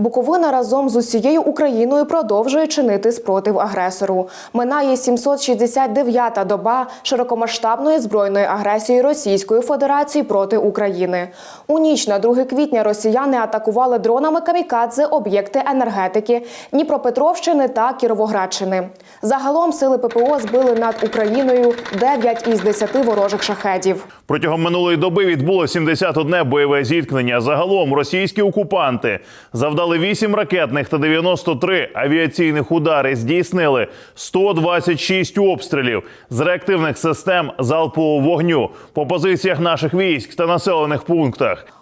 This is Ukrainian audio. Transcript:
Буковина разом з усією Україною продовжує чинити спротив агресору. Минає 769-та доба широкомасштабної збройної агресії Російської Федерації проти України. У ніч на 2 квітня росіяни атакували дронами камікадзе об'єкти енергетики Дніпропетровщини та Кіровоградщини. Загалом сили ППО збили над Україною 9 із 10 ворожих шахедів. Протягом минулої доби відбуло 71 бойове зіткнення. Загалом російські окупанти завдали 8 ракетних та 93 авіаційних удари. Здійснили 126 обстрілів з реактивних систем залпового вогню по позиціях наших військ та населених пунктах.